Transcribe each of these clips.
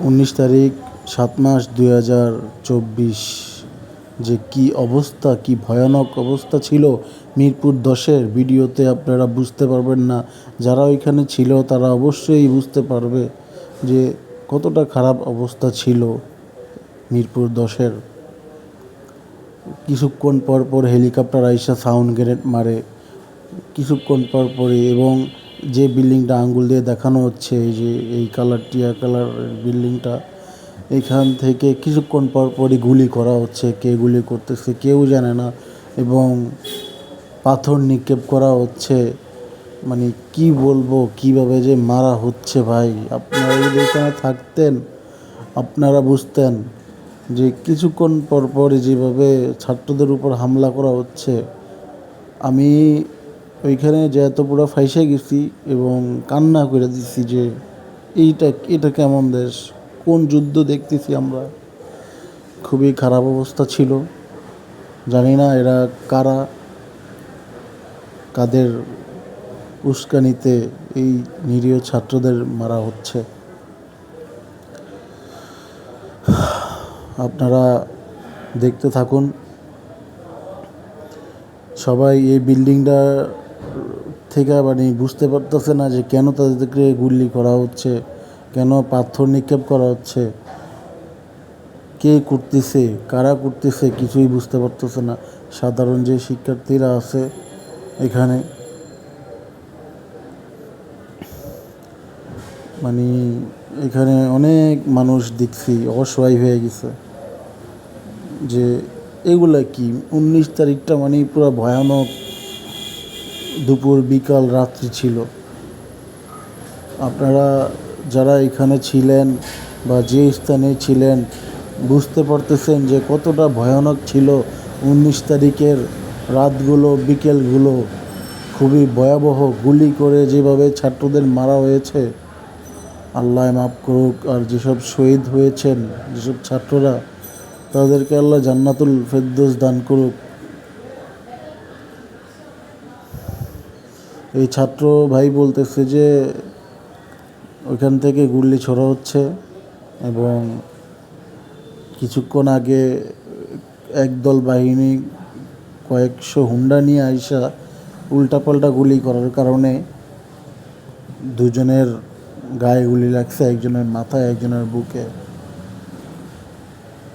উনিশ তারিখ, সাত মাস দুই হাজার চব্বিশ। যে কী অবস্থা, কী ভয়ানক অবস্থা ছিল মিরপুর দশের ভিডিওতে আপনারা বুঝতে পারবেন না। যারা ওইখানে ছিল, তারা অবশ্যই বুঝতে পারবে যে কতটা খারাপ অবস্থা ছিল মিরপুর দশের। কিছুক্ষণ পর পর হেলিকপ্টার আইসা সাউন্ড গ্রেনেড মারে। কিছুক্ষণ পর পরই এবং যে বিল্ডিংটা আঙ্গুল দিয়ে দেখানো হচ্ছে, এই যে এই কালার, টিয়া কালার বিল্ডিংটা, এখান থেকে কিছুক্ষণ পর পরই গুলি করা হচ্ছে, কে গুলি করতেছে কেউ জানে না এবং পাথর নিক্ষেপ করা হচ্ছে। মানে কি বলব, কীভাবে যে মারা হচ্ছে ভাই? আপনারা যদি এখানে থাকতেন, আপনারা বুঝতেন যে কিছুক্ষণ পর পর যেভাবে ছাত্রদের উপর হামলা করা হচ্ছে, আমি ওইখানে যে এত পুরো ফাইসে গেছি এবং কান্না করে দিছি যে এইটা, এটা কেমন দেশ? কোন যুদ্ধ দেখতেছি আমরা? খুবই খারাপ অবস্থা ছিল। জানি না এরা কারা, কাদের উস্কানিতে এই নিরীহ ছাত্রদের মারা হচ্ছে। আপনারা দেখতে থাকুন। সবাই এই বিল্ডিংটা থেকে মানে বুঝতে পারতেছে না যে কেন তাদেরকে গুলি করা হচ্ছে, কেন পাথর নিক্ষেপ করা হচ্ছে, কে করতেছে, কারা করতেছে কিছুই বুঝতে পারতেছে না। সাধারণ যে শিক্ষার্থীরা আছে এখানে মানে এখানে অনেক মানুষ দেখছি অসহায় হয়ে গেছে যে এগুলা কি? উনিশ তারিখটা মানে পুরো ভয়ানক দুপুর, বিকাল, রাত্রি ছিল। আপনারা যারা এখানে ছিলেন বা যে স্থানে ছিলেন, বুঝতে পারতেছেন যে কতটা ভয়ানক ছিল উনিশ তারিখের রাতগুলো, বিকেলগুলো। খুবই ভয়াবহ গুলি করে যেভাবে ছাত্রদের মারা হয়েছে। আল্লাহ মাফ করুক, আর যেসব শহীদ হয়েছেন, যেসব ছাত্ররা, তাদেরকে আল্লাহ জান্নাতুল ফেরদৌস দান করুক। এই ছাত্র ভাই বলতেছে যে ওইখান থেকে গুলি ছোড়া হচ্ছে এবং কিছুক্ষণ আগে একদল বাহিনী কয়েকশো হুন্ডা নিয়ে আইসা উল্টাপাল্টা গুলি করার কারণে দুজনের গায়ে গুলি লাগছে, একজনের মাথায়, একজনের বুকে।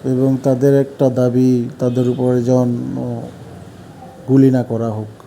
এবং তাদের একটা দাবি, তাদের উপরে যেন গুলি না করা হোক।